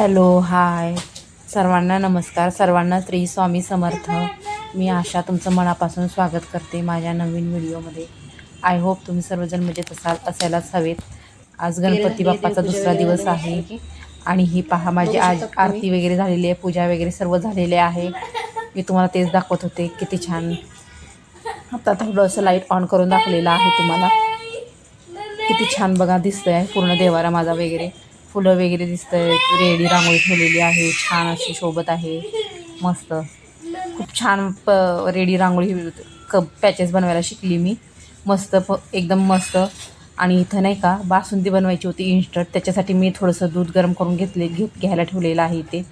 Hello hi. सर्वांना नमस्कार. सर्वांना श्री स्वामी समर्थ. मी आशा तुमचं मनापासून स्वागत करते माझ्या नवीन व्हिडिओमध्ये. आय होप तुम्ही सर्वजण मजेत असाल असायलाच हवेत. आज गणपती बाप्पाचा दुसरा दिवस आहे. आणि ही पहा माझी आज आरती वगैरे झालेली आहे पूजा वगैरे सर्व झालेले आहे. मी तुम्हाला तेच दाखवत होते किती छान. आता थोडंसं लाइट ऑन करून दाखवलेलं आहे तुम्हाला. किती छान बघा दिसतंय आहे पूर्ण देवारा माझा वगैरे. फुलं वगैरे दिसतंय. रेडी रांगोळी ठेवलेली आहे. छान अशी शोभत आहे. मस्त. खूप छान प रेडी रांगोळी क पॅचेस बनवायला शिकली मी. मस्त प एकदम मस्त. आणि इथं नाही का बासुंदी बनवायची होती इन्स्टंट त्याच्यासाठी मी थोडंसं दूध गरम करून घेतले घेत घ्यायला ठेवलेलं आहे इथे.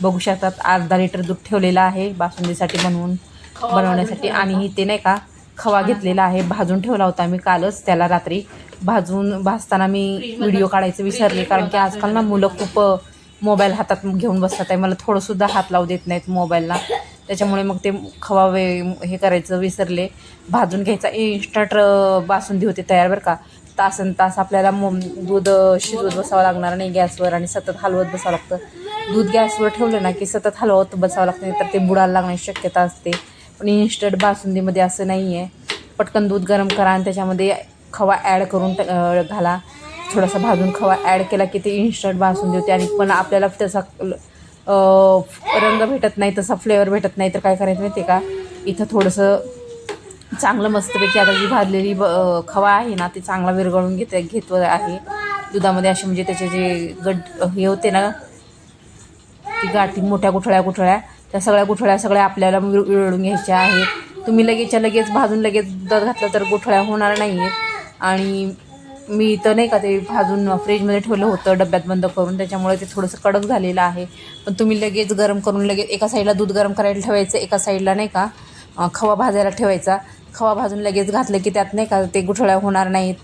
बघू शकतात अर्धा लिटर दूध ठेवलेलं आहे बासुंदीसाठी बनवून बनवण्यासाठी. आणि इथे नाही का खवा घेतलेला आहे. भाजून ठेवला होता मी कालच. त्याला रात्री भाजून भाजताना मी व्हिडिओ काढायचं विसरले कारण की आजकाल ना मुलं खूप मोबाईल हातात घेऊन बसतात आहे. मला थोडंसुद्धा हात लावू देत नाहीत मोबाईलला त्याच्यामुळे मग ते खवा वे हे करायचं विसरले. भाजून घ्यायचा इन्स्टंट बासुंदी होते तयार बरं का. तासन तास आपल्याला मो दूध शिजवत बसावं लागणार नाही गॅसवर आणि सतत हलवत बसावं लागतं. दूध गॅसवर ठेवलं ना की सतत हलवत बसावं लागतं नाही तर ते बुडायला लागण्याची शक्यता असते. पण इन्स्टंट बासुंदीमध्ये असं नाही आहे पटकन दूध गरम करा आणि त्याच्यामध्ये खवा ॲड करून ट- घाला. थोडासा भाजून खवा ॲड केला की ते इन्स्टंट बासुंदी देते आणि पण आपल्याला त्याचा रंग भेटत नाही तसा फ्लेवर भेटत नाही तर काय करायचं माहिती आहे का? इथं थोडंसं चांगलं मस्तपैकी आता जी भाजलेली ब खवा आहे ना ती चांगला विरघळून घेत घेतो आहे. दुधामध्ये असे म्हणजे त्याचे जे गड हे होते ना ती गाठी मोठ्या गुठळ्या गुठळ्या त्या सगळ्या गुठळ्या सगळ्या आपल्याला विर- विरळून घ्यायच्या आहेत. तुम्ही लगेचच्या लगेच भाजून लगेच दुधात घातलं तर गुठळ्या होणार नाही आहेत आणि मी तर नाही का ते भाजून फ्रीजमध्ये ठेवलं होतं डब्यात बंद करून. त्याच्यामुळे ते थोडंसं कडक झालेलं आहे. पण तुम्ही लगेच गरम करून लगेच एका साईडला दूध गरम करायला ठेवायचं एका साईडला नाही का खवा भाजायला ठेवायचा. खवा भाजून लगेच घातलं की त्यात नाही का ते गुठळ्या होणार नाहीत.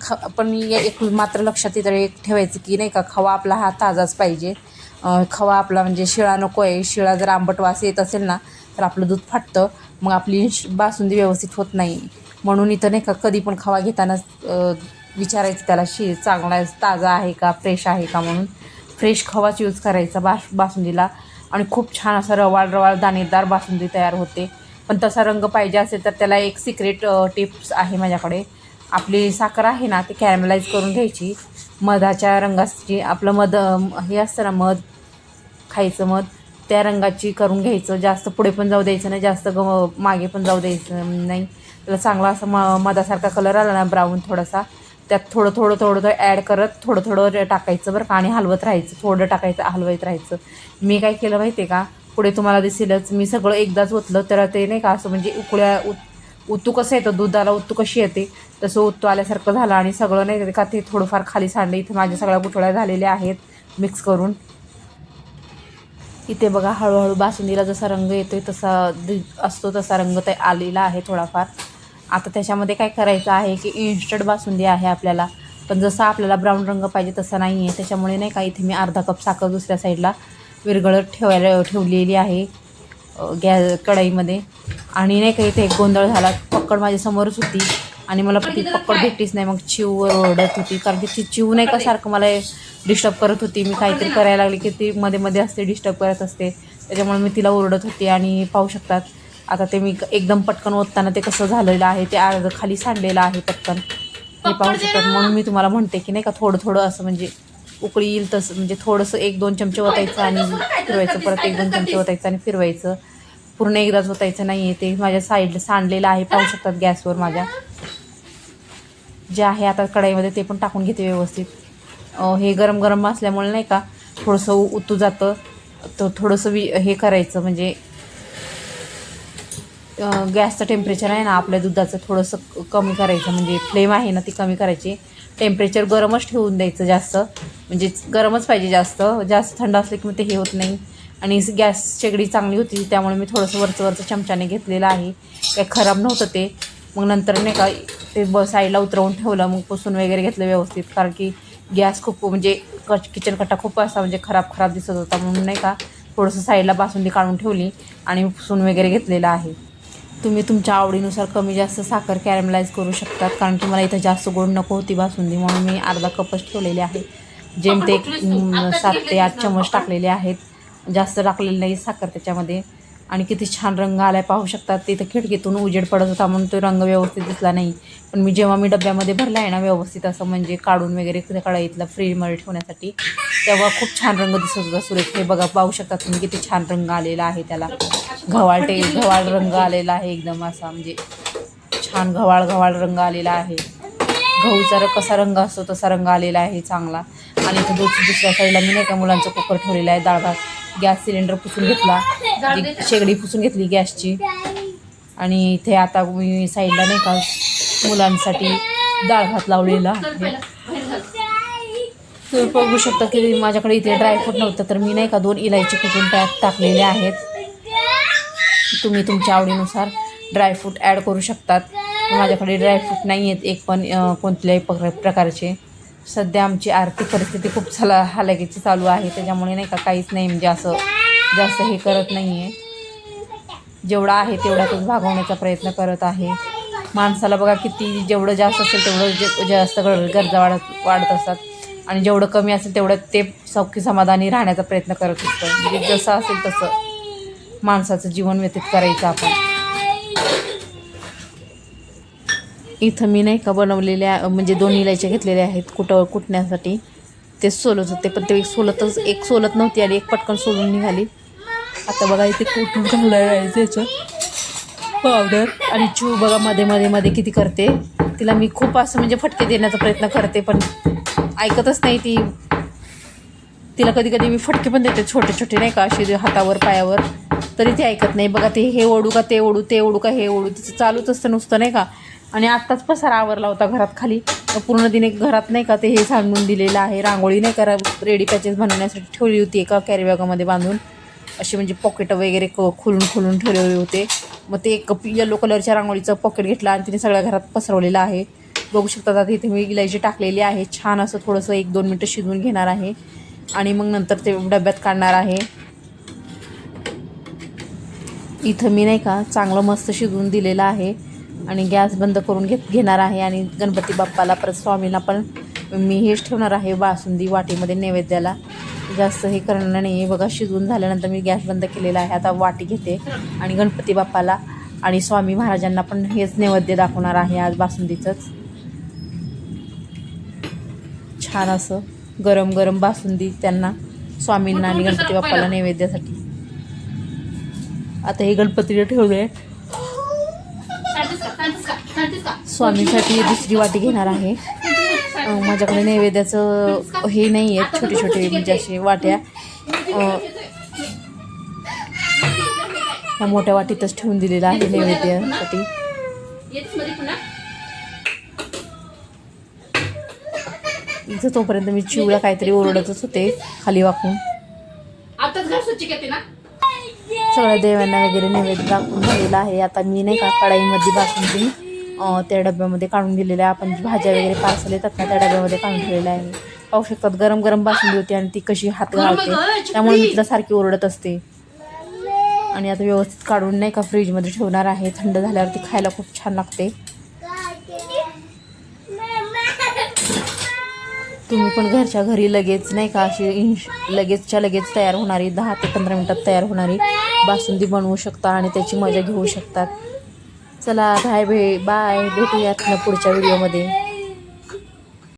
ख पण या एक मात्र लक्षात इतर एक ठेवायचं की नाही का खवा आपला हा ताजाच पाहिजे. खवा आपला म्हणजे शिळा नको आहे. शिळा जर आंबट वास येत असेल ना तर आपलं दूध फाटतं. मग आपली बासुंदी व्यवस्थित होत नाही. म्हणून इथं नाही का कधी पण खवा घेताना विचारायचं त्याला शी चांगला ताजा आहे का फ्रेश आहे का? म्हणून फ्रेश खवाच यूज करायचा बास बासुंदीला. आणि खूप छान असं रवाळ रवाळ दाणेदार बासुंदी तयार होते. पण तसा रंग पाहिजे असेल तर त्याला एक सिक्रेट टिप्स आहे माझ्याकडे. आपली साखर आहे ना ती कॅरमलाइज करून घ्यायची. मधाच्या रंगाची आपलं मध हे असतं ना मध खायचं मध. त्या रंगाची करून घ्यायचं. जास्त पुढे पण जाऊ द्यायचं नाही. जास्त ग मागे पण जाऊ द्यायचं नाही. त्याला चांगला असं म मधासारखा कलर आला ना ब्राऊन थोडासा. त्यात थोडं थोडं थोडं थोडं ॲड करत थोडं थोडं टाकायचं बरं का आणि हलवत राहायचं. थोडं टाकायचं हलवत राहायचं. मी काय केलं माहिती आहे का? पुढे तुम्हाला दिसेलच. मी सगळं एकदाच ओतलं तर ते नाही का असं म्हणजे उकळ्या उत उत्तू कसं येतं? दुधाला उत्तू कशी येते? तसं उत्तू आल्यासारखं झालं आणि सगळं नाही का ते थोडंफार खाली सांडलं. इथे माझ्या सगळ्या गुठळ्या झालेल्या आहेत. मिक्स करून. इथे बघा हळूहळू बासुंदीला जसा रंग येतोय तसा दि असतो तसा रंग ते आलेला आहे थोडाफार. आता त्याच्यामध्ये काय करायचं आहे की इन्स्टंट बासुंदी आहे आपल्याला. पण जसा आपल्याला ब्राऊन रंग पाहिजे तसा नाही आहे त्याच्यामुळे नाही का इथे मी अर्धा कप साखर दुसऱ्या साईडला विरघळत ठेवायला ठेवलेली आहे गॅ कढईमध्ये. आणि नाही का इथे एक गोंधळ झाला. पक्कड माझ्यासमोरच होती. आणि मला ती पक्कड भेटलीच नाही मग चिववर ओरडत होती. कारण की ती चिव नाही का सारखं मला डिस्टर्ब करत होती. मी काहीतरी करायला लागले की ती मध्ये मध्ये असते डिस्टर्ब करत असते. त्याच्यामुळे मी तिला ओरडत होती आणि पाहू शकतात. आता ते मी एकदम पटकन ओतताना ते कसं झालेलं आहे ते अर्ध खाली सांडलेलं आहे पटकन. हे पाहू शकतात. म्हणून मी तुम्हाला म्हणते की नाही का थोडं थोडं असं म्हणजे उकळी येईल तसं म्हणजे थोडंसं एक दोन चमचे ओतायचं आणि फिरवायचं. परत एक दोन चमचे ओतायचं आणि फिरवायचं. पूर्ण एकदाच ओतायचं नाही आहे ते. माझ्या साईडला सांडलेलं आहे. पाहू शकतात गॅसवर माझ्या. जे आहे आता कढईमध्ये ते पण टाकून घेते व्यवस्थित. हे गरम गरम असल्यामुळे नाही का थोडंसं उतू जातं. तर थोडंसं वि हे करायचं म्हणजे गॅसचं टेम्परेचर आहे ना आपल्या दुधाचं थोडंसं कमी करायचं. म्हणजे फ्लेम आहे ना ती कमी करायची. टेम्परेचर गरमच ठेवून द्यायचं जास्त. म्हणजे गरमच पाहिजे जास्त. जास्त थंड असलं की मग ते हे होत नाही. आणि गॅस शेगडी चांगली होती त्यामुळे मी थोडंसं वरचं वरचं चमच्याने घेतलेलं आहे. काही खराब नव्हतं ते. मग नंतर नाही का ते ब साईडला उतरवून ठेवलं मग पुसून वगैरे घेतलं व्यवस्थित. कारण की गॅस खूप म्हणजे कच किचन कट्टा खूप असा म्हणजे खराब खराब दिसत होता. म्हणून नाही का थोडंसं साईडला बासुंदी काढून ठेवली आणि पुसून वगैरे घेतलेलं आहे. तुम्ही तुमच्या आवडीनुसार कमी जास्त साखर कॅरमलाइज करू शकतात. कारण की मला इथं जास्त गोड नको होती बासुंदी. म्हणून मी अर्धा कपच ठेवलेली आहे. जेम ते सात ते आठ चमच टाकलेले आहेत. जास्त टाकलेले नाही साखर त्याच्यामध्ये. आणि किती छान रंग आलाय पाहू शकतात. तिथं खिडकीतून उजेड पडत होता म्हणून तो रंग व्यवस्थित दिसला नाही. पण मी जेव्हा मी डब्यामध्ये भरला आहे ना व्यवस्थित असं म्हणजे काढून वगैरे त्या कढईतला फ्रीजमध्ये ठेवण्यासाठी तेव्हा खूप छान रंग दिसत होता सुरेख. हे बघा पाहू शकतात तुम्ही किती छान रंग आलेला आहे त्याला. घवाळ टे घवाळ रंग आलेला आहे एकदम असा म्हणजे छान घवाळ घवाळ रंग आलेला आहे. गहूचा कसा रंग असतो तसा रंग आलेला आहे चांगला. आणि इथं दुसऱ्या साईडला मी नाही का मुलांचं कुकर ठेवलेलं आहे डाळ भात गॅस सिलेंडर पुसून घेतला. शेगडी पुसून घेतली गॅसची. आणि इथे आता मी साईडला नाही का मुलांसाठी डाळ भात लावलेला तुम्ही बघू शकता की माझ्याकडे इथे ड्रायफ्रूट नव्हतं तर मी नाही का दोन इलायची कुठून टाक टाकलेले आहेत. तुम्ही तुमच्या आवडीनुसार ड्रायफ्रूट ॲड करू शकतात. माझ्याकडे ड्रायफ्रूट नाही आहेत एक पण कोणत्याही प्रकार प्रकारचे. सध्या आमची आर्थिक परिस्थिती खूप चला हालाकीची चालू आहे. त्याच्यामुळे नाही का काहीच नाही म्हणजे असं जास्त हे करत नाही आहे जेवढा आहे तेवढ्यातच भागवण्याचा प्रयत्न करत आहे. माणसाला बघा किती जेवढं जास्त असेल तेवढं जे जास्त गरजा वाढत वाढत असतात. आणि जेवढं कमी असेल तेवढं ते सौख्य समाधानी राहण्याचा प्रयत्न करत असतं म्हणजे जसं असेल तसं माणसाचं जीवन व्यतीत करायचं आपण. इथं मी नाही का बनवलेल्या म्हणजे दोन इलायच्या घेतलेल्या आहेत कुटं कुटण्यासाठी. ते सोलत होते पण ते सोलतच एक सोलत नव्हती आणि एक पटकन सोलून निघाली. आता बघा इथे कुटून घालायला आहे त्याचं पावडर आणि चू बघा मध्ये मध्ये मध्ये किती करते. तिला मी खूप असं म्हणजे फटके देण्याचा प्रयत्न करते पण ऐकतच नाही ती. तिला कधी कधी मी फटके पण देते छोटे छोटे नाही का असे हातावर पायावर. तरी ते ऐकत नाही. बघा ते हे ओढू का ते ओढू ते ओढू का हे ओढू. तिचं चालूच असतं नुसतं नाही का. आणि आत्ताच पसारा आवरला होता घरात खाली. पूर्ण दिने घरात नाही का ते हे सांडून दिलेलं आहे. रांगोळी नाही करा रेडी पॅचेस बनवण्यासाठी ठेवली होती एका कॅरीबॅगामध्ये बांधून. असे म्हणजे पॉकेट वगैरे क खोलून खोलून ठेवलेले होते. मग ते एक येलो कलरच्या रांगोळीचं पॉकेट घेतलं आणि तिने सगळ्या घरात पसरवलेलं आहे. बघू शकता आता इथे मी इलायची टाकलेली आहे. छान असं थोडंसं एक दोन मिनटं शिजवून घेणार आहे. आणि मग नंतर ते डब्यात काढणार आहे. इथं मी नाही का चांगलं मस्त शिजवून दिलेलं आहे. आणि गॅस बंद करून घेत घेणार आहे आणि गणपती बाप्पाला परत स्वामींना पण मी हेच ठेवणार आहे बासुंदी वाटीमध्ये नैवेद्याला. जास्त हे करणार नाही आहे बघा शिजवून झाल्यानंतर मी गॅस बंद केलेला आहे. आता वाटी घेते आणि गणपती बाप्पाला आणि स्वामी महाराजांना पण हेच नैवेद्य दाखवणार आहे आज बासुंदीचंच. छान असं गरम गरम बासुंदी त्यांना स्वामींना आणि गणपती बाप्पाला नैवेद्यासाठी. आता हे गणपतीला ठेवले स्वामीसाठी दुसरी वाटी घेणार आहे. माझ्याकडे नैवेद्याचं हे नाही आहेत छोटे छोटे म्हणजे असे वाट्या. ह्या मोठ्या वाटीतच ठेवून दिलेलं आहे नैवेद्यासाठी. इथं तोपर्यंत मी चिवला काहीतरी ओरडतच होते खाली वाकून. सगळ्या देवांना वगैरे नैवेद्य दाखवून झालेला आहे. आता मी नाही का कढाईमध्ये बासून अं, त्या डब्यामध्ये काढून दिलेल्या आहे. आपण जी भाज्या वगैरे पार्सल येतात ना त्या डब्यामध्ये काढून ठेवलेल्या आहे. पाहू शकतात गरम गरम बासुंदी होती आणि ती कशी हात घालते त्यामुळे मी तिला सारखी ओरडत असते. आणि आता व्यवस्थित काढून नाही का फ्रीजमध्ये ठेवणार आहे. थंड झाल्यावरती खायला खूप छान लागते. तुम्ही पण घरच्या घरी लगेच नाही का अशी इंश लगेचच्या लगेच तयार होणारी दहा ते पंधरा मिनटात तयार होणारी बासुंदी बनवू शकता आणि त्याची मजा घेऊ शकतात चला बाय बाय भेटूयात ना पुढच्या व्हिडिओमध्ये.